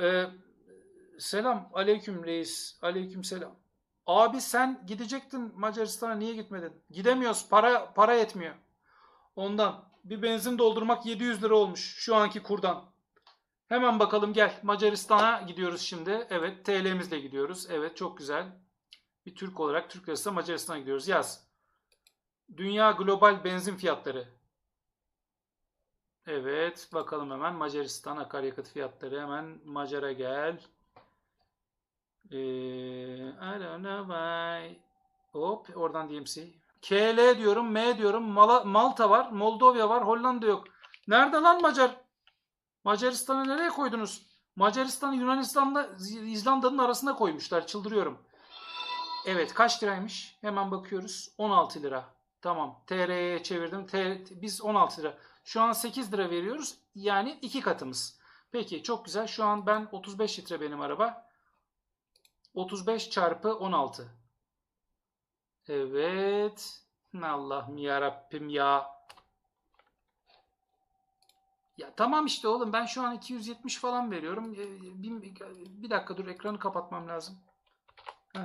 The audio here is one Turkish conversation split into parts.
Ee, selam. Aleyküm reis. Aleyküm selam. Abi sen gidecektin Macaristan'a niye gitmedin? Gidemiyoruz. Para para yetmiyor. Ondan. Bir benzin doldurmak 700 lira olmuş şu anki kurdan. Hemen bakalım gel. Macaristan'a gidiyoruz şimdi. Evet TL'mizle gidiyoruz. Evet çok güzel. Bir Türk olarak Türk lirası Macaristan'a gidiyoruz. Yaz. Dünya global benzin fiyatları. Evet bakalım hemen Macaristan akaryakıt fiyatları. Hemen Macar'a gel. Ee, why. Hop oradan DMC. KL diyorum, M diyorum. Mala- Malta var, Moldova var, Hollanda yok. Nerede lan Macar? Macaristan'ı nereye koydunuz? Macaristan'ı Yunanistan'la İzlanda'nın arasına koymuşlar. Çıldırıyorum. Evet kaç liraymış? Hemen bakıyoruz. 16 lira. Tamam. TR'ye çevirdim. T- biz 16 lira. Şu an 8 lira veriyoruz. Yani iki katımız. Peki çok güzel. Şu an ben 35 litre benim araba. 35 çarpı 16. Evet. Allah'ım ya ya. Ya tamam işte oğlum ben şu an 270 falan veriyorum. Ee, Bir, bir dakika dur ekranı kapatmam lazım. Heh.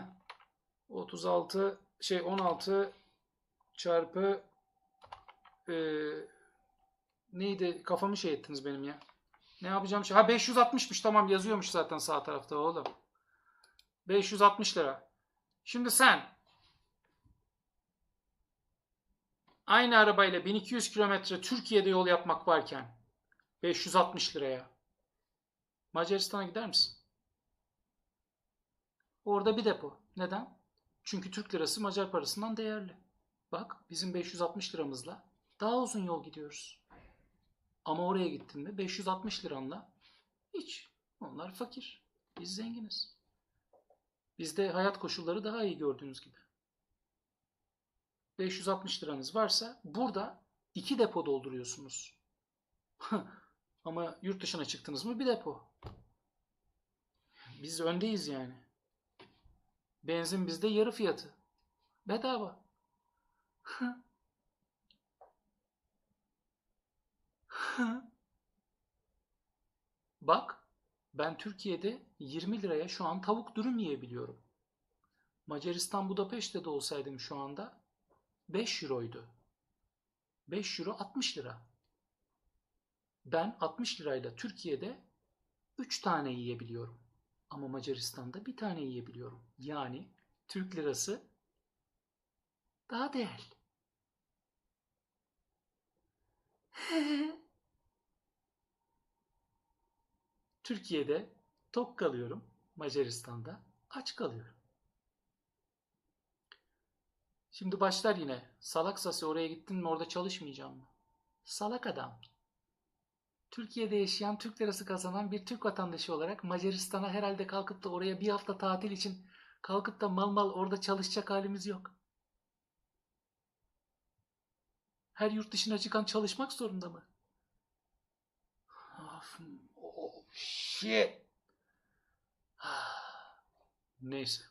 36 şey 16 çarpı e, neydi kafamı şey ettiniz benim ya. Ne yapacağım? Ha 560'mış tamam yazıyormuş zaten sağ tarafta oğlum. 560 lira. Şimdi sen aynı arabayla 1200 kilometre Türkiye'de yol yapmak varken 560 liraya Macaristan'a gider misin? Orada bir depo. Neden? Çünkü Türk lirası Macar parasından değerli. Bak bizim 560 liramızla daha uzun yol gidiyoruz. Ama oraya gittin mi 560 liranla hiç. Onlar fakir. Biz zenginiz. Bizde hayat koşulları daha iyi gördüğünüz gibi. 560 liranız varsa burada iki depo dolduruyorsunuz. Ama yurt dışına çıktınız mı bir depo. Biz öndeyiz yani. Benzin bizde yarı fiyatı. Bedava. Bak, ben Türkiye'de 20 liraya şu an tavuk dürüm yiyebiliyorum. Macaristan Budapeşte'de olsaydım şu anda 5 euroydu. 5 euro 60 lira. Ben 60 lirayla Türkiye'de 3 tane yiyebiliyorum. Ama Macaristan'da bir tane yiyebiliyorum. Yani Türk lirası daha değerli. Türkiye'de tok kalıyorum. Macaristan'da aç kalıyorum. Şimdi başlar yine. Salak sası oraya gittin mi orada çalışmayacağım mı? Salak adam. Türkiye'de yaşayan Türk lirası kazanan bir Türk vatandaşı olarak Macaristan'a herhalde kalkıp da oraya bir hafta tatil için kalkıp da mal mal orada çalışacak halimiz yok. Her yurt dışına çıkan çalışmak zorunda mı? Of, oh, shit. Neyse.